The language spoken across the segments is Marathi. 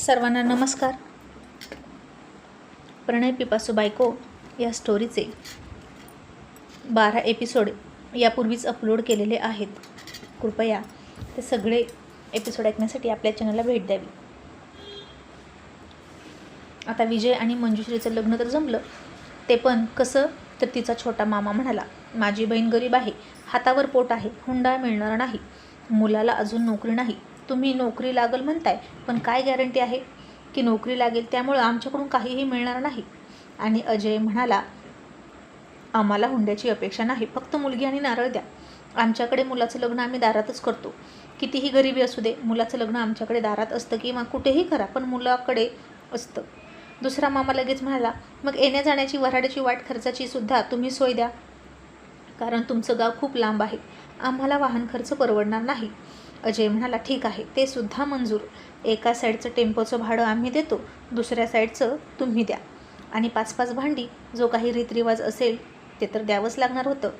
सर्वांना नमस्कार. प्रणय पिपासू बायको या स्टोरीचे बारा एपिसोड यापूर्वीच अपलोड केलेले आहेत. कृपया ते सगळे एपिसोड ऐकण्यासाठी आपल्या चॅनलला भेट द्यावी. आता विजय आणि मंजुश्रीचं लग्न तर जमलं. ते पण कसं? तर तिचा छोटा मामा म्हणाला माझी बहीण गरीब आहे हातावर पोट आहे हुंडा मिळणार नाही. मुलाला अजून नोकरी नाही. तुम्ही नोकरी लागल म्हणताय पण काय गॅरंटी आहे? की नोकरी लागेल त्यामुळं आमच्याकडून काहीही मिळणार नाही. आणि अजय म्हणाला आम्हाला हुंड्याची अपेक्षा नाही फक्त मुलगी आणि नारळ द्या. आमच्याकडे मुलाचं लग्न आम्ही दारातच करतो. कितीही गरिबी असू दे मुलाचं लग्न आमच्याकडे दारात असतं किंवा कुठेही करा पण मुलाकडे असतं. दुसरा मामा लगेच म्हणाला मग येण्या जाण्याची वऱ्हाड्याची वाट खर्चाची सुद्धा तुम्ही सोय द्या. कारण तुमचं गाव खूप लांब आहे. आम्हाला वाहन खर्च परवडणार नाही. अजय म्हणाला ठीक आहे ते सुद्धा मंजूर. एका साईडचं टेम्पोचं भाडं आम्ही देतो दुसऱ्या साईडचं तुम्ही द्या. आणि पाच पाच भांडी जो काही रीतरिवाज असेल ते तर द्यावंच लागणार होतं.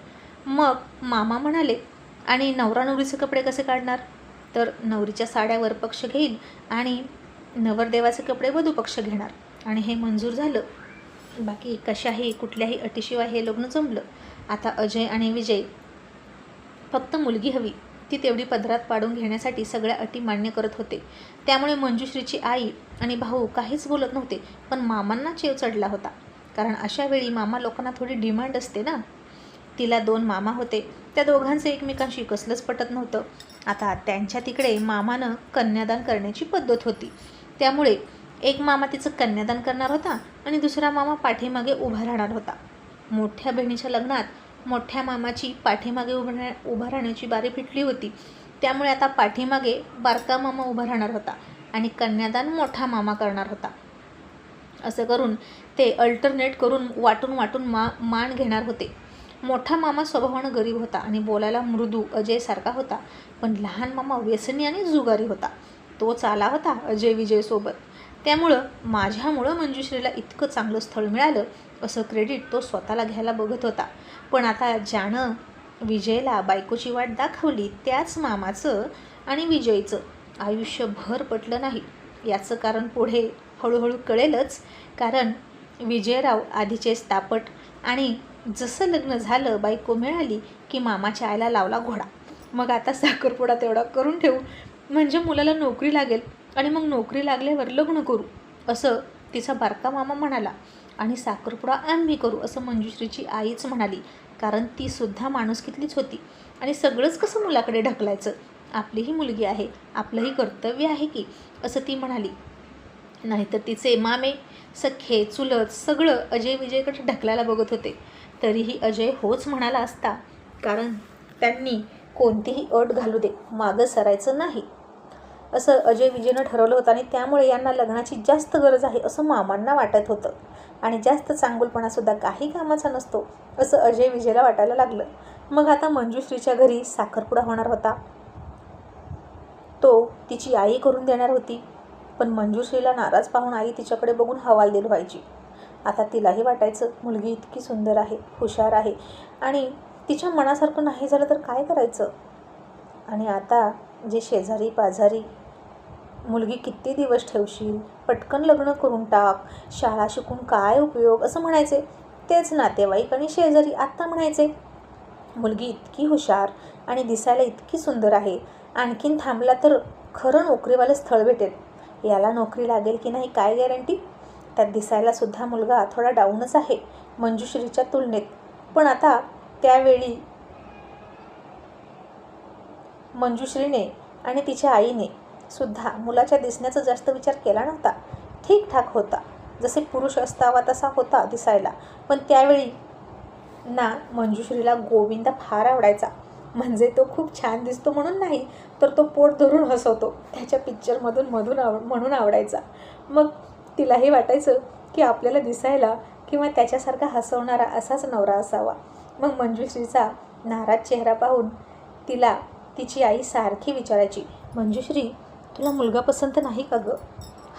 मग मामा म्हणाले आणि नवरा नवरीचे कपडे कसे काढणार? तर नवरीच्या साड्यावर पक्ष घेईल आणि नवरदेवाचे कपडे वधू पक्ष घेणार. आणि हे मंजूर झालं. बाकी कशाही कुठल्याही अटीशिवाय हे लग्न जमलं. आता अजय आणि विजय फक्त मुलगी हवी. ती तेवढी पदरात पाडून घेण्यासाठी सगळ्या अटी मान्य करत होते. त्यामुळे मंजुश्रीची आई आणि भाऊ काहीच बोलत नव्हते पण मामांना चेव चढला होता. कारण अशा वेळी मामा लोकांना थोडी डिमांड असते ना? तिला दोन मामा होते. त्या दोघांचं एकमेकांशी कसलंच पटत नव्हतं. आता त्यांच्या तिकडे मामानं कन्यादान करण्याची पद्धत होती. त्यामुळे एक मामा तिचं कन्यादान करणार होता आणि दुसरा मामा पाठीमागे उभा राहणार होता. मोठ्या बहिणीच्या लग्नात मोठ्या मामाची पाठीमागे उभारण्या उभा राहण्याची बारी फिटली होती. त्यामुळे आता पाठीमागे बारका मामा उभा राहणार होता आणि कन्यादान मोठा मामा करणार होता. असं करून ते अल्टरनेट करून वाटून वाटून मा मान घेणार होते. मोठा मामा स्वभावानं गरीब होता आणि बोलायला मृदू अजयसारखा होता पण लहान मामा व्यसनी आणि जुगारी होता. तोच आला होता अजय विजयसोबत त्यामुळं माझ्यामुळं मंजुश्रीला इतकं चांगलं स्थळ मिळालं असं क्रेडिट तो स्वतःला घ्यायला बघत होता. पण आता ज्यानं विजयला बायकोची वाट दाखवली त्याच मामाचं आणि विजयचं आयुष्यभर पटलं नाही. याचं कारण पुढे हळूहळू कळेलच कारण विजयराव आधीचे स्थापट आणि जसं लग्न झालं बायको मिळाली की मामाच्या आईला लावला घोडा. मग आता साखरपुडा तेवढा करून ठेवू. म्हणजे मुलाला नोकरी लागेल आणि मग नोकरी लागल्यावर लग्न करू असं तिचा बारका मामा म्हणाला. आणि साखरपुडा आम्ही करू असं मंजुश्रीची आईच म्हणाली. कारण ती सुद्धा माणुसकीतलीच होती. आणि सगळंच कसं मुलाकडे ढकलायचं? आपलीही मुलगी आहे. आपलंही कर्तव्य आहे की असं ती म्हणाली. नाहीतर तिचे मामे सख्खे चुलत सगळं अजय विजयकडे ढकलायला बघत होते. तरीही अजय होच म्हणाला असता कारण त्यांनी कोणतीही अट घालू दे मागं सरायचं नाही. असं अजय विजयनं ठरवलं होतं आणि त्यामुळे यांना लग्नाची जास्त गरज आहे असं मामांना वाटत होतं. आणि जास्त चांगुलपणासुद्धा काही कामाचा नसतो असं अजय विजयला वाटायला लागलं. मग आता मंजुश्रीच्या घरी साखरपुडा होणार होता. तो तिची आई करून देणार होती पण मंजुश्रीला नाराज पाहून आई तिच्याकडे बघून हवालदिल व्हायची. आता तिलाही वाटायचं मुलगी इतकी सुंदर आहे हुशार आहे आणि तिच्या मनासारखं नाही झालं तर काय करायचं? आणि आता जे शेजारी पाजारी मुलगी किती दिवस ठेवशील? पटकन लग्न करून टाक. शाळा शिकून काय उपयोग? असं म्हणायचे. तेच नातेवाईक आणि शेजारी आत्ता म्हणायचे. मुलगी इतकी हुशार आणि दिसायला इतकी सुंदर आहे. आणखीन थांबला तर खरं नोकरीवालं स्थळ भेटेल. याला नोकरी लागेल की नाही काय गॅरंटी? त्यात दिसायलासुद्धा मुलगा थोडा डाऊनच आहे मंजुश्रीच्या तुलनेत. पण आता त्यावेळी मंजुश्रीने आणि तिच्या आईने सुद्धा मुलाच्या दिसण्याचा जास्त विचार केला नव्हता. ठीकठाक होता. जसे पुरुष असतावा तसा होता दिसायला. पण त्यावेळी ना मंजुश्रीला गोविंदा फार आवडायचा. म्हणजे तो खूप छान दिसतो म्हणून नाही तर तो पोट धरून हसवतो. त्याच्या पिक्चरमधून मधून आव म्हणून आवडायचा. मग तिलाही वाटायचं की आपल्याला दिसायला किंवा त्याच्यासारखा हसवणारा असाच नवरा असावा. मग मंजुश्रीचा नाराज चेहरा पाहून तिला तिची आई सारखी विचारायची मंजुश्री तुला मुलगा पसंत नाही का गं?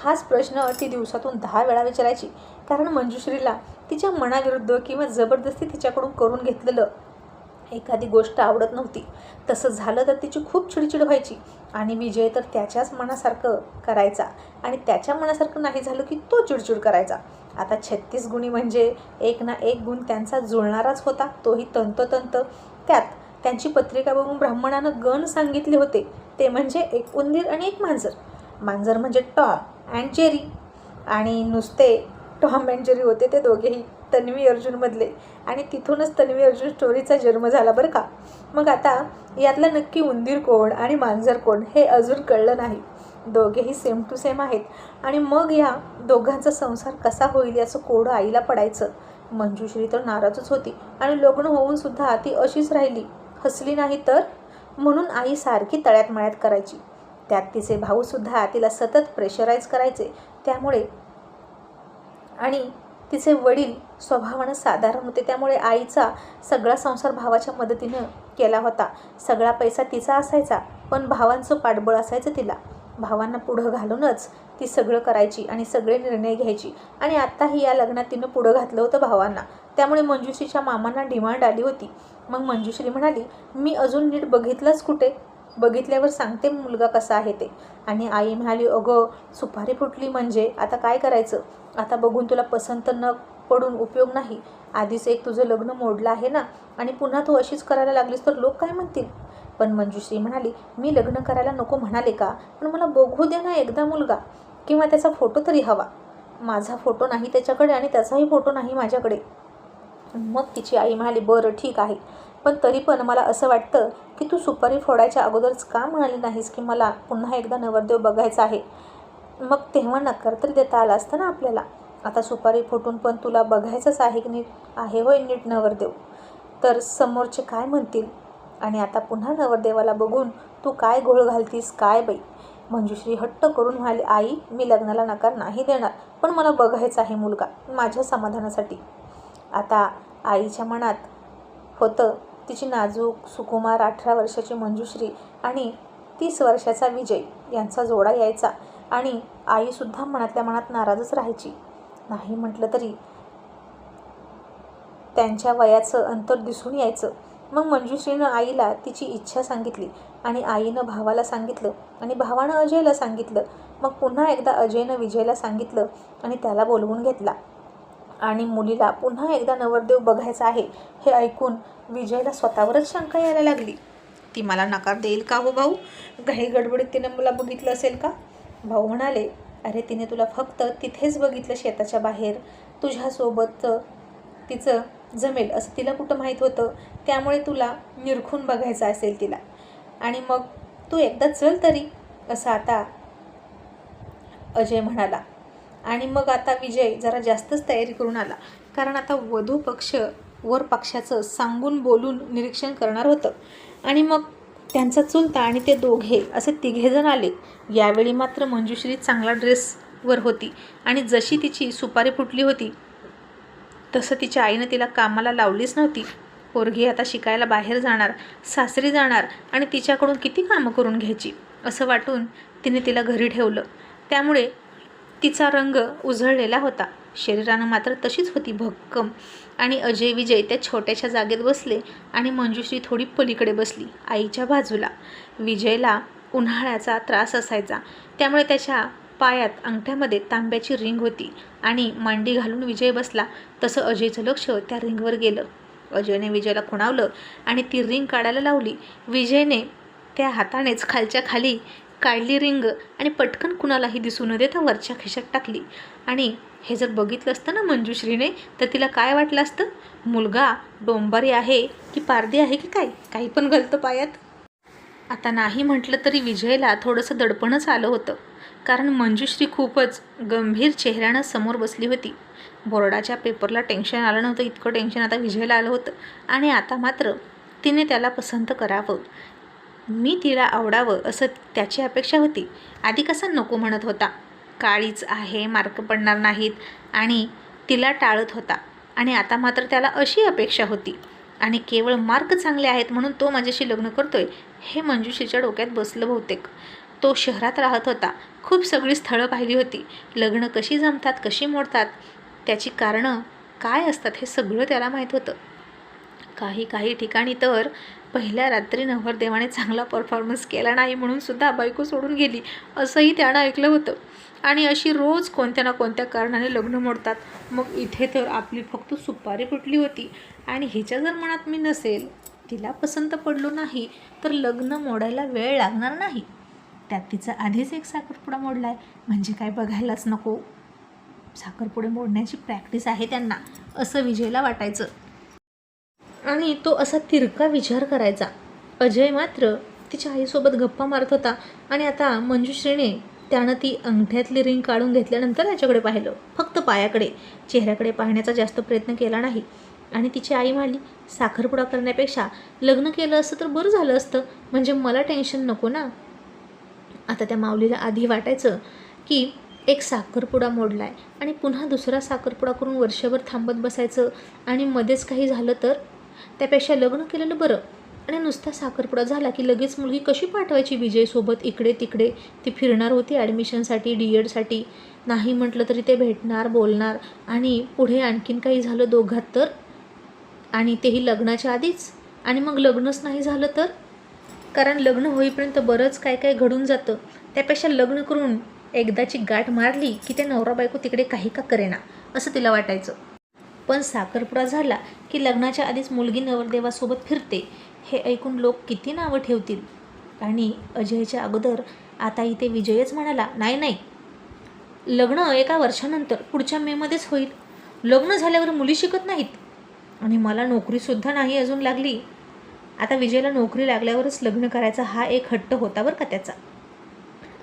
हाच प्रश्न ती दिवसातून दहा वेळा विचारायची. कारण मंजुश्रीला तिच्या मनाविरुद्ध किंवा जबरदस्ती तिच्याकडून करून घेतलेलं एखादी गोष्ट आवडत नव्हती. तसं झालं तर तिची खूप चिडचिड व्हायची. आणि विजय तर त्याच्याच मनासारखं करायचा. आणि त्याच्या मनासारखं नाही झालं की तो चिडचिड करायचा. आता छत्तीस गुणी म्हणजे एक ना एक गुण त्यांचा जुळणाराच होता. तोही तंतोतंत. त्यात त्यांची पत्रिका बघून ब्राह्मणानं गण सांगितले होते. ते म्हणजे एक उंदीर आणि एक मांजर. मांजर म्हणजे टॉम अँड जेरी. आणि नुसते टॉम अँड जेरी होते ते दोघेही तन्वी अर्जुनमधले आणि तिथूनच तन्वी अर्जुन स्टोरीचा जन्म झाला बरं का. मग आता यातलं नक्की उंदीर कोण आणि मांजर कोण हे अजून कळलं नाही. दोघेही सेम टू सेम आहेत. आणि मग या दोघांचा संसार कसा होईल याचं कोडं आईला पडायचं. मंजुश्री तर नाराजच होती. आणि लग्न होऊन सुद्धा ती अशीच राहिली. हसली नाही तर? म्हणून आई सारखी तळ्यात मळ्यात करायची. त्यात तिचे भाऊसुद्धा तिला सतत प्रेशराईज करायचे. त्यामुळे आणि तिचे वडील स्वभावानं साधारण होते. त्यामुळे आईचा सगळा संसार भावाच्या मदतीनं केला होता. सगळा पैसा तिचा असायचा. पण भावांचं पाठबळ असायचं तिला. भावांना पुढं घालूनच ती सगळं करायची आणि सगळे निर्णय घ्यायची. आणि आत्ताही या लग्नात तिनं पुढं घातलं होतं भावांना. त्यामुळे मंजुश्रीच्या मामांना डिमांड आली होती. मग मंजुश्री म्हणाली मी अजून नीट बघितलंच कुठे? बघितल्यावर सांगते मुलगा कसा आहे ते. आणि आई म्हणाली अगं सुपारी फुटली म्हणजे? आता काय करायचं? आता बघून तुला पसंत न पडून उपयोग नाही. आधीच एक तुझं लग्न मोडलं आहे ना? आणि पुन्हा तू अशीच करायला लागलीस तर लोक काय म्हणतील? पण मंजुश्री म्हणाली मी लग्न करायला नको म्हणाले का? पण मला बघू दे ना एकदा मुलगा. किंवा त्याचा फोटो तरी हवा. माझा फोटो नाही त्याच्याकडे आणि त्याचाही फोटो नाही माझ्याकडे. मग तिची आई म्हणाली बरं ठीक आहे. पण तरी पण मला असं वाटतं की तू सुपारी फोडायच्या अगोदरच का म्हणाली नाहीस की मला पुन्हा एकदा नवरदेव बघायचा आहे? मग तेव्हा नकार तरी देता आला असतं ना आपल्याला. आता सुपारी फुटून पण तुला बघायचंच आहे की नीट आहे होय नीट नवरदेव. तर समोरचे काय म्हणतील? आणि आता पुन्हा नवरदेवाला बघून तू काय घोळ घालतीस काय बाई? मंजुश्री हट्ट करून म्हणाली आई मी लग्नाला नकार नाही देणार पण मला बघायचा आहे मुलगा माझ्या समाधानासाठी. आता आईच्या मनात होतं तिची नाजूक सुकुमार अठरा वर्षाची मंजुश्री आणि तीस वर्षाचा विजय यांचा जोडा यायचा आणि आईसुद्धा मनातल्या मनात नाराजच राहायची. नाही म्हटलं तरी त्यांच्या वयाचं अंतर दिसून यायचं. मग मंजुश्रीनं आईला तिची इच्छा सांगितली आणि आईनं भावाला सांगितलं आणि भावानं अजयला सांगितलं. मग पुन्हा एकदा अजयनं विजयला सांगितलं आणि त्याला बोलवून घेतला. आणि मुलीला पुन्हा एकदा नवरदेव बघायचा आहे हे ऐकून विजयला स्वतःवरच शंका यायला लागली. ती मला नकार देईल का हो भाऊ? घाई गडबडीत तिने मला बघितलं असेल का? भाऊ म्हणाले अरे तिने तुला फक्त तिथेच बघितलं शेताच्या बाहेर. तुझ्यासोबत तिचं जमेल असं तिला कुठं माहीत होतं? त्यामुळे तुला निरखून बघायचं असेल तिला. आणि मग तू एकदा चल तरी असं आता अजय म्हणाला. आणि मग आता विजय जरा जास्तच तयारी करून आला. कारण आता वधू पक्ष वर पक्षाचं सांगून बोलून निरीक्षण करणार होतं. आणि मग त्यांचा चुलता आणि ते दोघे असे तिघेजण आले. यावेळी मात्र मंजुश्री चांगला ड्रेसवर होती. आणि जशी तिची सुपारी फुटली होती तसं तिच्या आईनं तिला कामाला लावलीच नव्हती. पोरगी आता शिकायला बाहेर जाणार सासरी जाणार आणि तिच्याकडून किती कामं करून घ्यायची असं वाटून तिने तिला घरी ठेवलं. त्यामुळे तिचा रंग उजळलेला होता. शरीरानं मात्र तशीच होती भक्कम आणि अजय विजय त्या छोट्याशा जागेत बसले आणि मंजुश्री थोडी पलीकडे बसली आईच्या बाजूला. विजयला उन्हाळ्याचा त्रास असायचा. त्यामुळे त्याच्या पायात अंगठ्यामध्ये तांब्याची रिंग होती आणि मांडी घालून विजय बसला. तसं अजयचं लक्ष त्या रिंगवर गेलं. अजयने विजयला खुणावलं आणि ती रिंग काढायला लावली. विजयने त्या हातानेच खालच्या खाली काढली रिंग आणि पटकन कुणालाही दिसू न देता वरच्या खिशात टाकली. आणि हे जर बघितलं असतं ना मंजुश्रीने तर तिला काय वाटलं असतं? मुलगा डोंबारी आहे की पारदी आहे की काय? काही पण घालतं पायात. आता नाही म्हटलं तरी विजयला थोडंसं दडपणच आलं होतं. कारण मंजुश्री खूपच गंभीर चेहऱ्यानं समोर बसली होती. बोर्डाच्या पेपरला टेन्शन आलं नव्हतं इतकं टेन्शन. आता विजयला आलं होतं. आणि आता मात्र तिने त्याला पसंत करावं. मी तिला आवडावं असं त्याची अपेक्षा होती. आधी कसा नको म्हणत होता. काळीच आहे मार्क पडणार नाहीत. आणि तिला टाळत होता. आणि आता मात्र त्याला अशी अपेक्षा होती. आणि केवळ मार्क चांगले आहेत म्हणून तो माझ्याशी लग्न करतोय हे मंजुषीच्या डोक्यात बसलं बहुतेक. तो शहरात राहत होता. खूप सगळी स्थळं पाहिली होती. लग्न कशी जमतात कशी मोडतात त्याची कारणं काय असतात हे सगळं त्याला माहीत होतं. काही काही ठिकाणी तर पहिल्या रात्री नवरदेवाने चांगला परफॉर्मन्स केला नाही म्हणून सुद्धा बायको सोडून गेली असंही त्यानं ऐकलं होतं. आणि अशी रोज कोणत्या ना कोणत्या कारणाने लग्न मोडतात. मग इथे तर आपली फक्त सुपारी फुटली होती. आणि हिच्या जर मनात मी नसेल तिला पसंत पडलो नाही तर लग्न मोडायला वेळ लागणार नाही. त्यात तिचा आधीच एक साखरपुडा मोडला आहे म्हणजे काय बघायलाच नको. साखरपुडे मोडण्याची प्रॅक्टिस आहे त्यांना असं विजयला वाटायचं. आणि तो असा तिरका विचार करायचा. अजय मात्र तिच्या आईसोबत गप्पा मारत होता आणि आता मंजुश्रीने त्यानं ती अंगठ्यातली रिंग काढून घेतल्यानंतर त्याच्याकडे पाहिलं. फक्त पायाकडे चेहऱ्याकडे पाहण्याचा जास्त प्रयत्न केला नाही. आणि तिची आई म्हणाली साखरपुडा करण्यापेक्षा लग्न केलं असतं तर बरं झालं असतं म्हणजे मला टेन्शन नको ना. आता त्या माऊलीला आधी वाटायचं की एक साखरपुडा मोडला आहे आणि पुन्हा दुसरा साखरपुडा करून वर्षभर थांबत बसायचं आणि मध्येच काही झालं तर? त्यापेक्षा लग्न केलेलं बरं. आणि नुसता साखरपुडा झाला की लगेच मुलगी कशी पाठवायची विजयसोबत इकडे तिकडे? ती फिरणार होती ॲडमिशनसाठी डी एडसाठी नाही म्हटलं तरी ते भेटणार बोलणार. आणि पुढे आणखीन काही झालं दोघात तर? आणि तेही लग्नाच्या आधीच? आणि मग लग्नच नाही झालं तर? कारण लग्न होईपर्यंत बरंच काय काय घडून जातं. त्यापेक्षा लग्न करून एकदाची गाठ मारली की ते नवरा बायको तिकडे काही का करेना असं तिला वाटायचं. पण साखरपुडा झाला की लग्नाच्या आधीच मुलगी नवरदेवासोबत फिरते हे ऐकून लोक किती नावं ठेवतील? आणि अजयच्या अगोदर आता इथे विजयच म्हणाला नाही नाही. लग्न एका वर्षानंतर पुढच्या मेमध्येच होईल. लग्न झाल्यावर मुली शिकत नाहीत. आणि मला नोकरीसुद्धा नाही अजून लागली. आता विजयला नोकरी लागल्यावरच लग्न करायचा हा एक हट्ट होता बरं का त्याचा.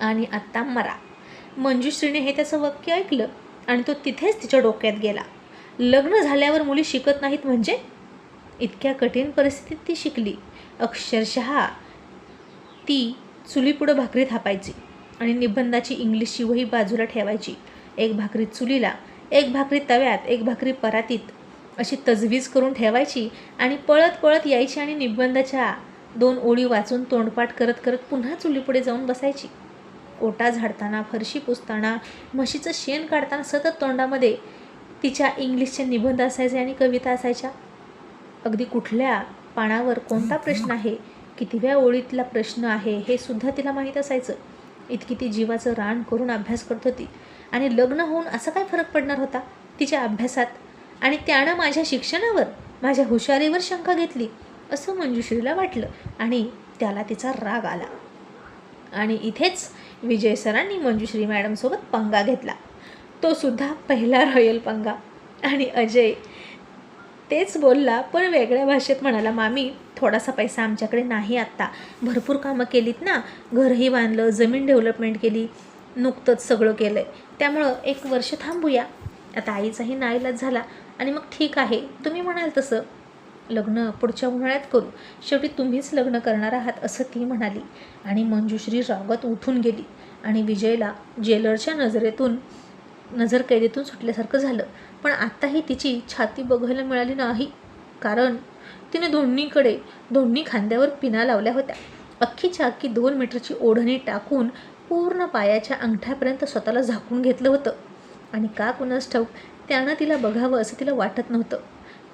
आणि आत्ता मरा. मंजुश्रीने हे त्याचं वाक्य ऐकलं आणि तो तिथेच तिच्या डोक्यात गेला. लग्न झाल्यावर मुली शिकत नाहीत म्हणजे? इतक्या कठीण परिस्थितीत ती शिकली. अक्षरशः ती चुलीपुढं भाकरी थापायची आणि निबंधाची इंग्लिशची वही बाजूला ठेवायची. एक भाकरी चुलीला एक भाकरी तव्यात एक भाकरी परातीत अशी तजवीज करून ठेवायची आणि पळत पळत यायची आणि निबंधाच्या दोन ओळी वाचून तोंडपाठ करत करत पुन्हा चुलीपुढे जाऊन बसायची. ओटा झाडताना फरशी पुसताना म्हशीचं शेण काढताना सतत तोंडामध्ये तिच्या इंग्लिशचे निबंध असायचे आणि कविता असायच्या. अगदी कुठल्या पानावर कोणता प्रश्न आहे? कितव्या ओळीतला प्रश्न आहे? हे सुद्धा तिला माहीत असायचं. इतकी ती जीवाचं रान करून अभ्यास करत होती. आणि लग्न होऊन असा काय फरक पडणार होता? तिच्या अभ्यासात? आणि त्यानं माझ्या शिक्षणावर माझ्या हुशारीवर शंका घेतली असं मंजुश्रीला वाटलं. आणि त्याला तिचा राग आला. आणि इथेच विजय सरांनी मंजुश्री मॅडमसोबत पंगा घेतला. तो सुद्धा पहिला रॉयल पंगा. आणि अजय तेच बोलला पण वेगळ्या भाषेत म्हणाला मामी थोडासा पैसा आमच्याकडे नाही आत्ता. भरपूर कामं केलीत ना. घरही बांधलं जमीन डेव्हलपमेंट केली नुकतंच सगळं केलं आहे त्यामुळं एक वर्ष थांबूया. आता आईचाही नाईलाज झाला. आणि मग ठीक आहे. तुम्ही म्हणाल तसं. लग्न पुढच्या उन्हाळ्यात करू. शेवटी तुम्हीच लग्न करणार आहात असं ती म्हणाली. आणि मंजुश्री रावत उठून गेली. आणि विजयला जेलरच्या नजरेतून नजर कैदेतून सुटल्यासारखं झालं. पण आत्ताही तिची छाती बघायला मिळाली नाही. कारण तिने दोन्हीकडे दोन्ही खांद्यावर पिना लावल्या होत्या. अख्खीच्या अख्खी दोन मीटरची ओढणी टाकून पूर्ण पायाच्या अंगठ्यापर्यंत स्वतःला झाकून घेतलं होतं. आणि का कुणास ठाऊक त्यानं तिला बघावं असं तिला वाटत नव्हतं.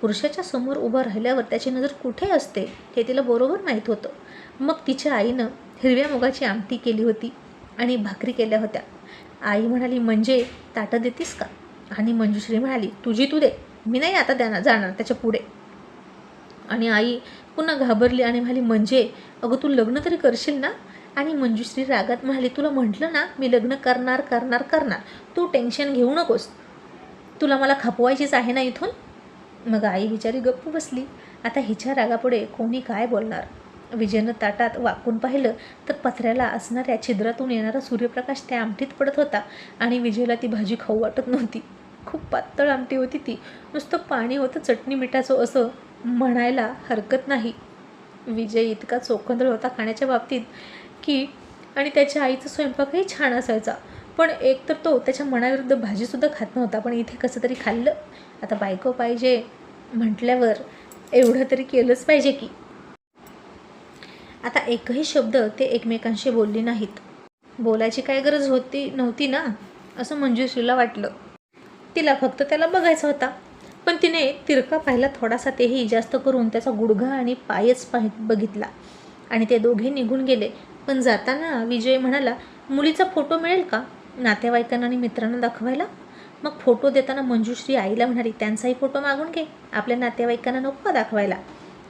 पुरुषाच्या समोर उभं राहिल्यावर त्याची नजर कुठे असते हे तिला बरोबर माहीत होतं. मग तिच्या आईनं हिरव्या मुगाची आमटी केली होती आणि भाकरी केल्या होत्या. आई म्हणाली म्हणजे ताटं देतीस का? आणि मंजुश्री म्हणाली तुझी तू दे मी नाही आता त्यांना जाणार त्याच्या पुढे. आणि आई पुन्हा घाबरली आणि म्हणाली म्हणजे? अगं तू लग्न तरी करशील ना? आणि मंजुश्री रागात म्हणाली तुला म्हटलं ना मी लग्न करणार करणार करणार. तू टेन्शन घेऊ नकोस. तुला मला खपवायचीच आहे ना इथून? मग आई बिचारी गप्प बसली. आता हिच्या रागापुढे कोणी काय बोलणार? विजयनं ताटात वाकून पाहिलं तर पत्र्याला असणाऱ्या छिद्रातून येणारा सूर्यप्रकाश त्या आमटीत पडत होता आणि विजयला ती भाजी खाऊ वाटत नव्हती. खूप पातळ आमटी होती ती. नुसतं पाणी होतं चटणी मिठाचं असं म्हणायला हरकत नाही. विजय इतका चोखंदळ होता खाण्याच्या बाबतीत की आणि त्याच्या आईचा स्वयंपाकही छान असायचा. पण एक तर तो त्याच्या मनाविरुद्ध भाजीसुद्धा खात नव्हता पण इथे कसं तरी खाल्लं. आता बायको पाहिजे म्हटल्यावर एवढं तरी केलंच पाहिजे की. आता एकही शब्द ते एकमेकांशी बोलली नाहीत. बोलायची काय गरज होती नव्हती ना? असं मंजुश्रीला वाटलं. तिला फक्त त्याला बघायचा होता. पण तिने तिरका पाहिला थोडासा तेही जास्त करून त्याचा गुडघा आणि पायच पाहि बघितला. आणि ते दोघे निघून गेले. पण जाताना विजय म्हणाला मुलीचा फोटो मिळेल का? नातेवाईकांना आणि मित्रांना दाखवायला? मग फोटो देताना मंजुश्री आईला म्हणाली त्यांचाही फोटो मागून घे. आपल्या नातेवाईकांना नको दाखवायला.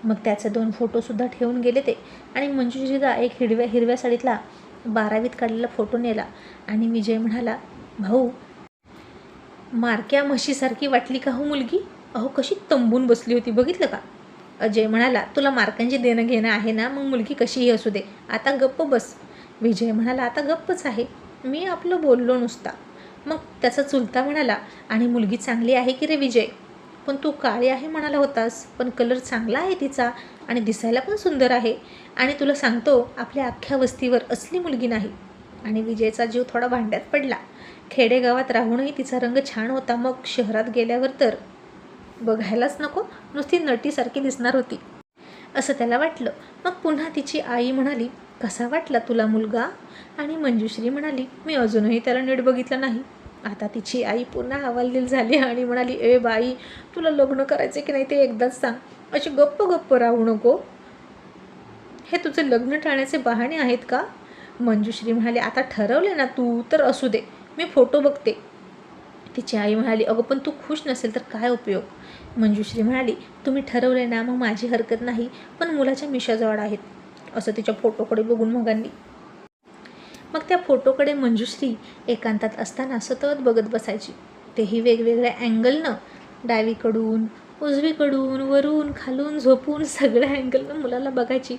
मग त्याचे दोन फोटोसुद्धा ठेवून गेले ते. आणि मंजुश्रीला एक हिरव्या हिरव्या साडीतला बारावीत काढलेला फोटो नेला. आणि विजय म्हणाला भाऊ मारक्या म्हशीसारखी वाटली का हो मुलगी? अहो कशी तंबून बसली होती बघितलं का? अजय म्हणाला तुला मार्कांची देणं घेणं आहे ना मग मुलगी कशीही असू दे. आता गप्प बस. विजय म्हणाला आता गप्पच आहे. मी आपलं बोललो नुसता. मग त्याचा चुलता म्हणाला आणि मुलगी चांगली आहे की रे विजय? पण तू काळी आहे म्हणाला होतास पण कलर चांगला आहे तिचा आणि दिसायला पण सुंदर आहे. आणि तुला सांगतो आपल्या अख्ख्या वस्तीवर असली मुलगी नाही. आणि विजयचा जीव थोडा भांड्यात पडला. खेडेगावात राहूनही तिचा रंग छान होता मग शहरात गेल्यावर तर? बघायलाच नको नुसती नटीसारखी दिसणार होती. असं त्याला वाटलं. मग पुन्हा तिची आई म्हणाली कसा वाटला तुला मुलगा? आणि मंजुश्री म्हणाली मी अजूनही त्याला नीट बघितलं नाही. आता तिची आई पुन्हा हवालदिल झाली आणि म्हणाली ए बाई तुला लग्न करायचं की नाही ते एकदाच सांग. अशी गप्प गप्प राहू नको. हे तुझे लग्न टाळण्याचे बहाणे आहेत का? मंजुश्री म्हणाली आता ठरवले ना तू तर असू दे. मी फोटो बघते. तिची आई म्हणाली अगं पण तू खुश नसेल तर काय उपयोग? मंजुश्री म्हणाली तुम्ही ठरवले ना मग माझी हरकत नाही पण मुलाच्या मिशाजवळ आहेत. असं तिच्या फोटोकडे बघून मगांनी मग त्या फोटोकडे मंजुश्री एकांतात असताना सतत बघत बसायची. तेही वेगवेगळ्या अँगलनं डावीकडून उजवीकडून वरून खालून झोपून सगळ्या अँगलनं मुलाला बघायची.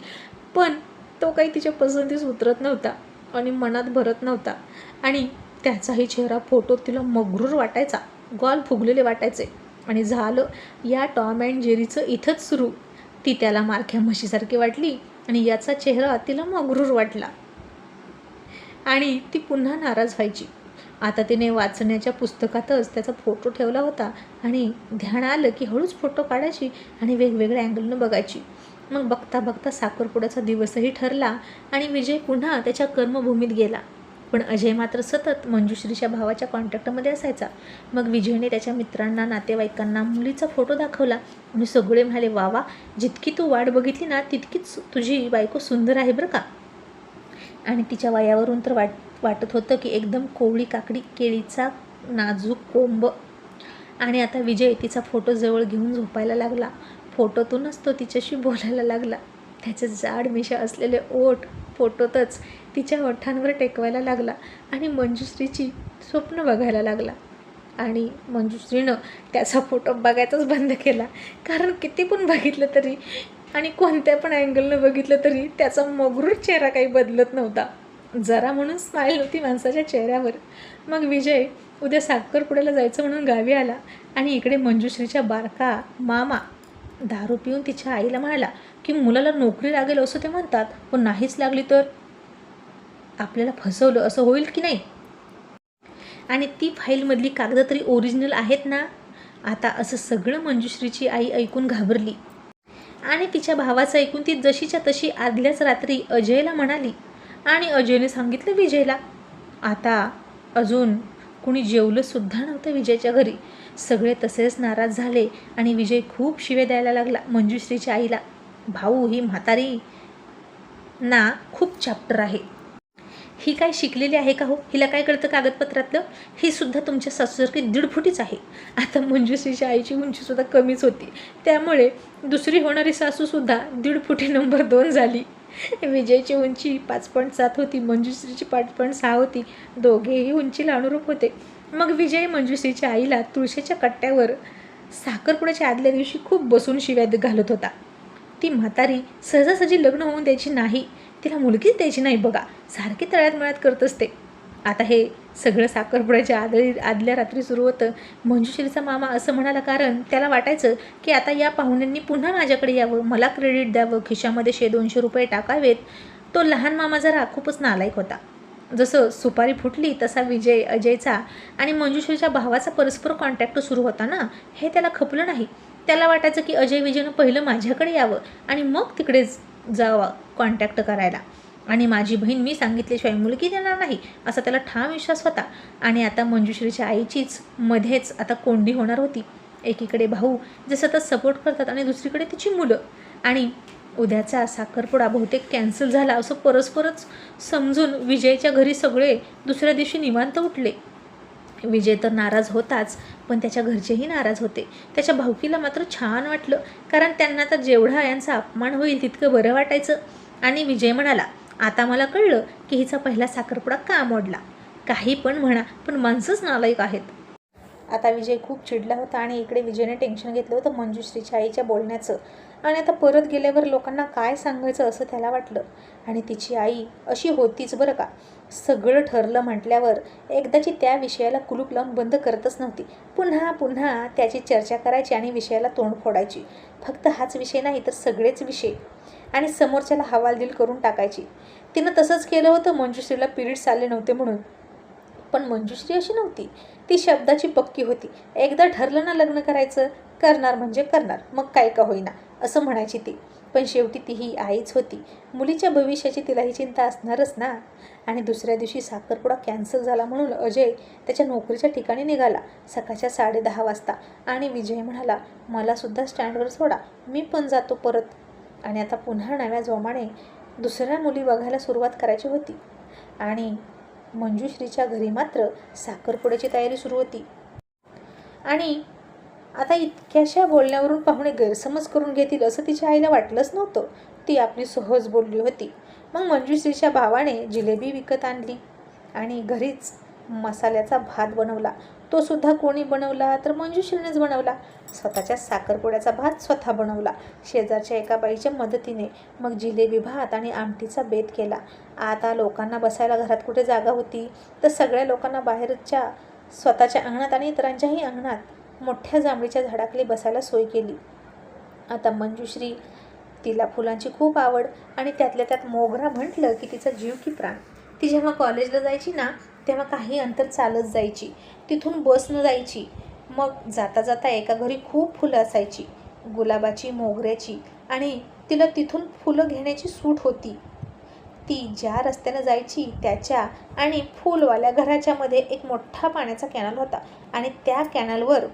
पण तो काही तिच्या पसंतीस उतरत नव्हता आणि मनात भरत नव्हता. आणि त्याचाही चेहरा फोटो तिला मगरूर वाटायचा गॉल फुगलेले वाटायचे. आणि झालं. या टॉम अँड जेरीचं इथंच सुरू. ती त्याला मारख्या म्हशीसारखी वाटली आणि याचा चेहरा तिला मगरूर वाटला. आणि ती पुन्हा नाराज व्हायची. आता तिने वाचण्याच्या पुस्तकातच त्याचा फोटो ठेवला होता आणि ध्यान आलं की हळूच फोटो काढायची आणि वेगवेगळ्या अँगलनं बघायची. मग बघता बघता साखरपुड्याचा दिवसही ठरला आणि विजय पुन्हा त्याच्या कर्मभूमीत गेला. पण अजय मात्र सतत मंजुश्रीच्या भावाच्या कॉन्टॅक्टमध्ये असायचा. मग विजयने त्याच्या मित्रांना नातेवाईकांना मुलीचा फोटो दाखवला आणि सगळे म्हणाले वा वा जितकी तू वाट बघितली ना तितकीच तुझी बायको सुंदर आहे बरं का? आणि तिच्या वयावरून तर वाट वाटत होतं की एकदम कोवळी काकडी केळीचा नाजूक कोंब. आणि आता विजय तिचा फोटो जवळ घेऊन झोपायला लागला. फोटोतूनच तो तिच्याशी बोलायला लागला. त्याचे जाड मिशा असलेले ओठ फोटोतच तिच्या ओठांवर टेकवायला लागला आणि मंजुश्रीची स्वप्न बघायला लागला. आणि मंजुश्रीनं त्याचा फोटो बघायचाच बंद केला. कारण किती पण बघितलं तरी आणि कोणत्या पण अँगलनं बघितलं तरी त्याचा मगरूर चेहरा काही बदलत नव्हता. जरा म्हणून स्माईल होती माणसाच्या चेहऱ्यावर. मग विजय उद्या साखरपुड्याला जायचं म्हणून गावी आला आणि इकडे मंजुश्रीच्या बारका मामा दारू पिऊन तिच्या आईला म्हणाला की मुलाला नोकरी लागेल असं ते म्हणतात. पण नाहीच लागली तर? आपल्याला फसवलं असं होईल की नाही? आणि ती फाईलमधली कागदं तरी ओरिजिनल आहेत ना? आता असं सगळं मंजुश्रीची आई ऐकून घाबरली. आणि तिच्या भावाचं ऐकून ती जशीच्या तशी आदल्याच रात्री अजयला म्हणाली आणि अजयने सांगितलं विजयला आता अजून कुणी जेवलंसुद्धा नव्हतं विजयच्या घरी. सगळे तसेच नाराज झाले आणि विजय खूप शिवे द्यायला लागला मंजुश्रीच्या आईला. भाऊ ही म्हातारी ना खूप चॅप्टर आहे. ही काय शिकलेली आहे का हो? हिला काय कळतं कागदपत्रातलं? ही सुद्धा तुमच्या सासूसारखी दीड फुटीच आहे. आता मंजुश्रीच्या आईची उंचीसुद्धा कमीच होती. त्यामुळे दुसरी होणारी सासूसुद्धा दीड फुटी नंबर दोन झाली. विजयची उंची पाच पॉईंट सात होती मंजुश्रीची पाच पॉईंट सहा होती. दोघेही उंचीला अनुरूप होते. मग विजय मंजुश्रीच्या आईला तुळशीच्या कट्ट्यावर साखरपुड्याच्या आदल्या दिवशी खूप बसून शिव्या घालत होता. ती म्हातारी सहजासहजी लग्न होऊन द्यायची नाही. तिला मुलगीच द्यायची नाही. बघा सारखी तळ्यात मळ्यात करत असते. आता हे सगळं साखरपुड्याच्या आदळी आदल्या रात्री सुरू होतं. मंजुश्रीचा मामा असं म्हणाला कारण त्याला वाटायचं की आता या पाहुण्यांनी पुन्हा माझ्याकडे यावं. मला क्रेडिट द्यावं. खिशामध्ये शे दोनशे रुपये टाकावेत. तो लहान मामा जरा खूपच नालायक होता. जसं सुपारी फुटली तसा विजय अजयचा आणि मंजुश्रीच्या भावाचा परस्पर कॉन्टॅक्ट सुरू होता ना हे त्याला खपलं नाही. त्याला वाटायचं की अजय विजयनं पहिलं माझ्याकडे यावं आणि मग तिकडेच जावं कॉन्टॅक्ट करायला. आणि माझी बहीण मी सांगितल्याशिवाय मुलगी देणार नाही असा त्याला ठाम विश्वास होता. आणि आता मंजुश्रीच्या आईचीच मध्येच आता कोंडी होणार होती. एकीकडे भाऊ जे सतत सपोर्ट करतात आणि दुसरीकडे तिची मुलं. आणि उद्याचा साखरपुडा बहुतेक कॅन्सल झाला असं परस्परच समजून विजयच्या घरी सगळे दुसऱ्या दिवशी निवांत उठले. विजय तर नाराज होताच पण त्याच्या घरचेही नाराज होते. त्याच्या भावकीला मात्र छान वाटलं कारण त्यांना तर जेवढा यांचा अपमान होईल तितकं बरं वाटायचं. आणि विजय म्हणाला आता मला कळलं की हिचा पहिला साखरपुडा का मोडला? काही पण म्हणा पण माणसंच नालायक आहेत. आता विजय खूप चिडला होता आणि इकडे विजयने टेन्शन घेतलं होतं मंजुश्रीच्या आईच्या बोलण्याचं. आणि आता परत गेल्यावर लोकांना काय सांगायचं असं त्याला वाटलं. आणि तिची आई अशी होतीच बरं का? सगळं ठरलं म्हटल्यावर एकदाची त्या विषयाला कुलूप लावून बंद करतच नव्हती. पुन्हा पुन्हा त्याची चर्चा करायची आणि विषयाला तोंड फोडायची. फक्त हाच विषय नाही तर सगळेच विषय आणि समोरच्याला हवालदिल करून टाकायची. तिनं तसंच केलं होतं. मंजुश्रीला पिरियड्स आले नव्हते म्हणून. पण मंजुश्री अशी नव्हती. ती शब्दाची पक्की होती. एकदा ठरलं ना लग्न करायचं करणार म्हणजे करणार. मग काय का होईना असं म्हणायची ती. पण शेवटी ती ही आईच होती. मुलीच्या भविष्याची तिलाही चिंता असणारच ना. आणि दुसऱ्या दिवशी साखरपुडा कॅन्सल झाला म्हणून अजय त्याच्या नोकरीच्या ठिकाणी निघाला. सकाळच्या साडे दहा वाजता. आणि विजय म्हणाला मलासुद्धा स्टँडवर सोडा. मी पण जातो परत. आणि आता पुन्हा नव्या जोमाने दुसऱ्या मुली बघायला सुरुवात करायची होती. आणि मंजुश्रीच्या घरी मात्र साखरपुड्याची तयारी सुरू होती. आणि आता इतक्याशा बोलण्यावरून पाहुणे गैरसमज करून घेतील असं तिच्या आईला वाटलंच नव्हतं. ती आपली सहज बोलली होती. मग मंजुश्रीच्या भावाने जिलेबी विकत आणली आणि घरीच मसाल्याचा भात बनवला. तो सुद्धा कोणी बनवला तर मंजुश्रीनेच बनवला. स्वतःच्या साखरपुड्याचा भात स्वतः बनवला. शेजारच्या एका बाईच्या मदतीने मग जिलेबी भात आणि आमटीचा बेत केला. आता लोकांना बसायला घरात कुठे जागा होती? तर सगळ्या लोकांना बाहेरच्या स्वतःच्या अंगणात आणि इतरांच्याही अंगणात मोठ्या जांभळीच्या झाडाखाली बसायला सोय केली. आता मंजुश्री तिला फुलांची खूप आवड आणि त्यातल्या त्यात मोगरा म्हटलं की तिचा जीव की प्राण. ती जेव्हा कॉलेजला जायची ना तेव्हा काही अंतर चालत जायची. तिथून बसनं जायची. मग जाता जाता एका घरी खूप फुलं असायची. गुलाबाची मोगऱ्याची आणि तिला तिथून फुलं घेण्याची सूट होती. ती ज्या रस्त्यानं जायची त्याच्या आणि फुलवाल्या घराच्यामध्ये एक मोठा पाण्याचा कॅनल होता आणि त्या कॅनलवर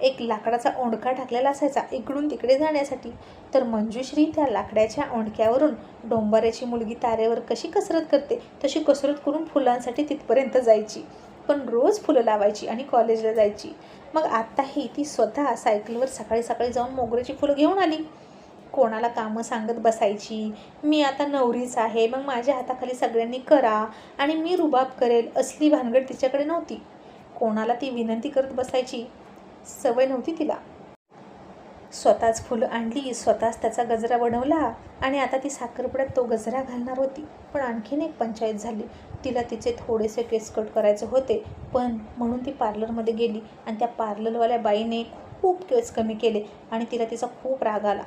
एक लाकडाचा ओंडका टाकलेला असायचा इकडून तिकडे जाण्यासाठी. तर मंजुश्री त्या लाकडाच्या ओंडक्यावरून डोंबाऱ्याची मुलगी तारेवर कशी कसरत करते तशी कसरत करून फुलांसाठी तिथपर्यंत जायची. पण रोज फुलं लावायची आणि कॉलेजला जायची. मग आत्ताही ती स्वतः सायकलवर सकाळी सकाळी जाऊन मोगऱ्याची फुलं घेऊन आली. कोणाला कामं सांगत बसायची मी आता नवरीच आहे मग माझ्या हाताखाली सगळ्यांनी करा आणि मी रुबाब करेल असली भानगड तिच्याकडे नव्हती. कोणाला ती विनंती करत बसायची सवय नव्हती तिला. स्वतःच फुलं आणली स्वतःच त्याचा गजरा बनवला आणि आता ती साखरपुड्यात तो गजरा घालणार होती. पण आणखीन एक पंचायत झाली. तिला तिचे थोडेसे केस कट करायचे होते पण म्हणून ती पार्लरमध्ये गेली आणि त्या पार्लरवाल्या बाईने खूप केस कमी केले आणि तिला तिचा खूप राग आला.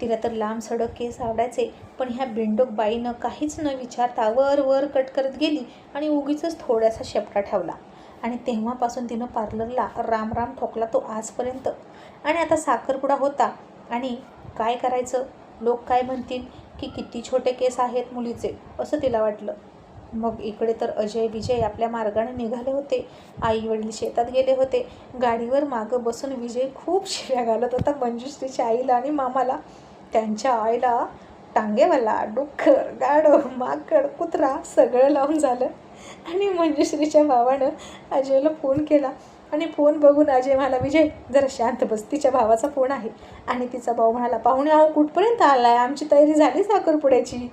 तिला तर लांब सडक केस आवडायचे पण ह्या बिंडोक बाईनं काहीच न विचारता वर वर कट करत गेली आणि उगीच थोडासा शेपटा ठेवला. आणि तेव्हापासून तिनं पार्लरला राम राम ठोकला तो आजपर्यंत. आणि आता साखरपुडा होता. आणि काय करायचं? लोक काय म्हणतील की किती छोटे केस आहेत मुलीचे? असं तिला वाटलं. मग इकडे तर अजय विजय आपल्या मार्गाने निघाले होते. आई वडील शेतात गेले होते. गाडीवर मागं बसून विजय खूप शिव्या घालत होता मंजुश्रीच्या आईला आणि मामाला. त्यांच्या आईला टांगेवाला डुक्कर गाडो माकड कुत्रा सगळं लावून झालं. आणि मंजुश्रीच्या भावानं अजयला फोन केला. आणि फोन बघून अजय म्हणाला विजय जरा शांत बस. तिच्या भावाचा फोन आहे. आणि तिचा भाऊ म्हणाला पाहुणे अहो कुठपर्यंत आला आहे आमची तयारी झाली साखरपुड्याची.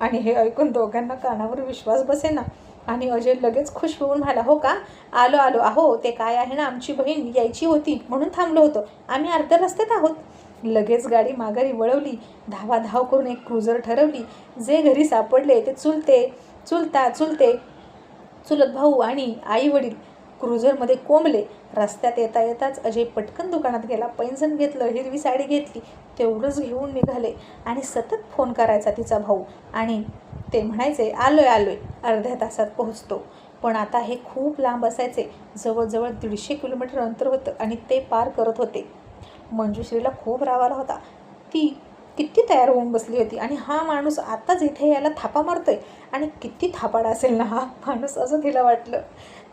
आणि हे ऐकून दोघांना कानावर विश्वास बसेना. आणि अजय लगेच खुश होऊन म्हणाला हो का? आलो आलो. अहो ते काय आहे ना? आमची बहीण यायची होती म्हणून थांबलो होतो. आम्ही अर्ध्या रस्त्यात आहोत. लगेच गाडी माघारी वळवली. धावाधाव करून एक क्रुझर ठरवली. जे घरी सापडले ते चुलते चुलता चुलते. चुलत भाऊ आणि आई वडील क्रुझरमध्ये कोंबले. रस्त्यात येता येताच अजय पटकन दुकानात गेला. पैंजण घेतलं हिरवी साडी घेतली तेवढंच घेऊन निघाले आणि सतत फोन करायचा तिचा भाऊ. आणि ते म्हणायचे आलोय आलोय. अर्ध्या तासात पोहोचतो. पण आता हे खूप लांब असायचे. जवळजवळ दीडशे किलोमीटर अंतर होतं आणि ते पार करत होते. मंजुश्रीला खूप राग आला होता. ती किती तयार होऊन बसली होती. आणि हा माणूस आत्ताच इथे याला थापा मारतोय. आणि किती थापाडा असेल ना हा माणूस असं तिला वाटलं.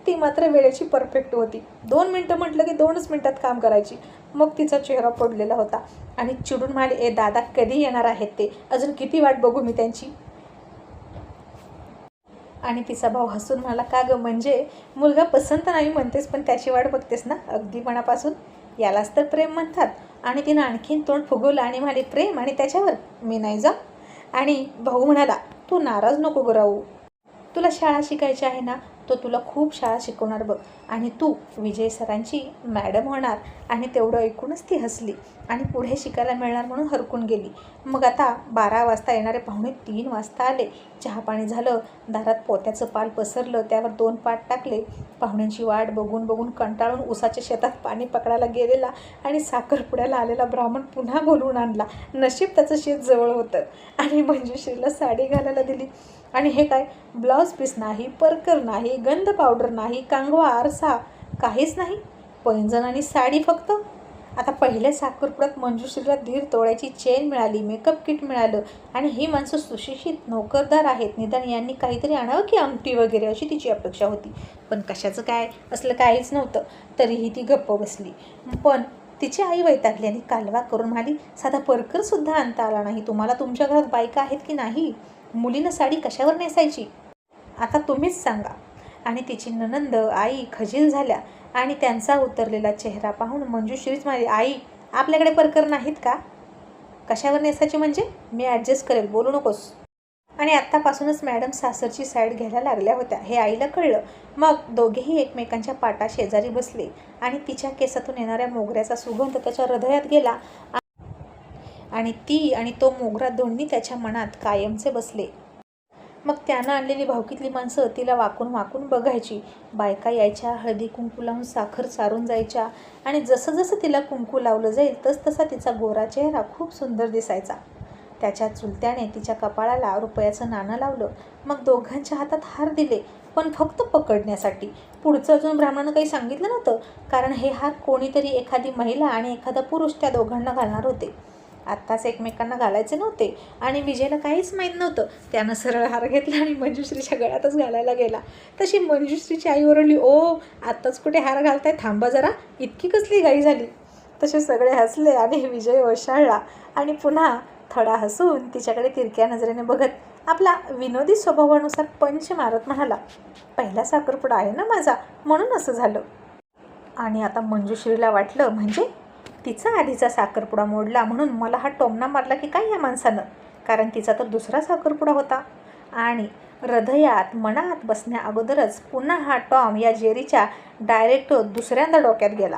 ती मात्र वेळेची परफेक्ट होती. दोन मिनटं म्हटलं की दोनच मिनटात काम करायची. मग तिचा चेहरा पडलेला होता. आणि चिडून म्हणाले ए दादा कधी येणार आहेत ते? अजून किती वाट बघू मी त्यांची? आणि तिचा भाऊ हसून म्हणाला का गं म्हणजे मुलगा पसंत नाही म्हणतेस पण त्याची वाट बघतेस ना? अगदी मनापासून? यालाच तर प्रेम म्हणतात. आणि तिनं आणखीन तोंड फुगवलं आणि म्हणाली प्रेम आणि त्याच्यावर मी नाही जा आणि भाऊ म्हणाला तू नाराज नको गं राहू. तुला शाळा शिकायची आहे ना तो तुला खूप शाळा शिकवणार बघ. आणि तू विजय सरांची मॅडम होणार आणि तेवढं ऐकूनच ती हसली आणि पुढे शिकायला मिळणार म्हणून हरकून गेली. मग आता बारा वाजता येणारे पाहुणे तीन वाजता आले. चहा पाणी झालं दारात पोत्याचं पाल पसरलं त्यावर दोन पाट टाकले. पाहुण्यांची वाट बघून बघून कंटाळून उसाच्या शेतात पाणी पकडायला गेलेला आणि साखरपुड्याला आलेला ब्राह्मण पुन्हा बोलवून आणला. नशीब त्याचं शेत जवळ होतं आणि मंजुश्रीला साडी घालायला दिली. आणि हे काय? ब्लाऊज पीस नाही परकर नाही गंध पावडर नाही कांगवा आरसा काहीच नाही. पैंजण आणि साडी फक्त. आता पहिल्या साखरपुड्यात मंजुश्रीला धीर तोळ्याची चेन मिळाली मेकअप किट मिळालं आणि ही माणसं सुशिक्षित नोकरदार आहेत. निदान यांनी काहीतरी आणावं की अंगठी वगैरे अशी तिची अपेक्षा होती. पण कशाचं काय? असलं काहीच नव्हतं. तरीही ती गप्प बसली. पण तिची आई वैतागली आणि कालवा करून म्हणाली साधा परकरसुद्धा आणता आला नाही. तुम्हाला तुमच्या घरात बायका आहेत की नाही? मुलीनं साडी कशावर नेसायची? आता तुम्हीच सांगा. आणि तिची ननंद आई खजील झाल्या आणि त्यांचा उतरलेला चेहरा पाहून मंजूश्रीच म्हणाली आई आपल्याकडे परकर नाहीत का? कशावर नेसायची म्हणजे? मी ॲडजस्ट करेल. बोलू नकोस. आणि आत्तापासूनच मॅडम सासरची साईड घ्यायला लागल्या होत्या हे आईला कळलं. मग दोघेही एकमेकांच्या पाटा शेजारी बसले आणि तिच्या केसातून येणाऱ्या मोगऱ्याचा सुगंध त्याच्या हृदयात गेला. आणि ती आणि तो मोगरा दोन्ही त्याच्या मनात कायमचे बसले. मग त्यानं आणलेली भावकीतली माणसं तिला वाकून वाकून बघायची. बायका यायच्या हळदी कुंकू लावून साखर चारून जायच्या आणि जसं जसं तिला कुंकू लावलं जाईल तस तसा तिचा गोरा चेहरा खूप सुंदर दिसायचा. त्याच्या चुलत्याने तिच्या कपाळाला रुपयाचं नाणं लावलं. मग दोघांच्या हातात हार दिले पण फक्त पकडण्यासाठी. पुढचं अजून ब्राह्मणानं काही सांगितलं नव्हतं कारण हे हार कोणीतरी एखादी महिला आणि एखादा पुरुष त्या दोघांना घालणार होते. आत्ताच एकमेकांना घालायचे नव्हते आणि विजयला काहीच माहीत नव्हतं. त्यानं सरळ हार घेतला आणि मंजुश्रीच्या गळ्यातच घालायला गेला. तशी मंजुश्रीची आई ओरडली ओ आत्ताच कुठे हार घालताय? थांबा जरा इतकी कसली घाई झाली. तसे सगळे हसले आणि विजय ओशाळला आणि पुन्हा थडा हसून तिच्याकडे तिरक्या नजरेने बघत आपला विनोदी स्वभावानुसार पंच मारत म्हणाला पहिला साखरपुडा आहे ना माझा म्हणून असं झालं. आणि आता मंजुश्रीला वाटलं म्हणजे तिचा आधीचा साखरपुडा मोडला म्हणून मला हा टोमना मारला की काय या माणसानं? कारण तिचा तर दुसरा साखरपुडा होता. आणि हृदयात मनात बसण्या अगोदरच पुन्हा हा टॉम या जेरीच्या डायरेक्ट दुसऱ्यांदा डोक्यात गेला.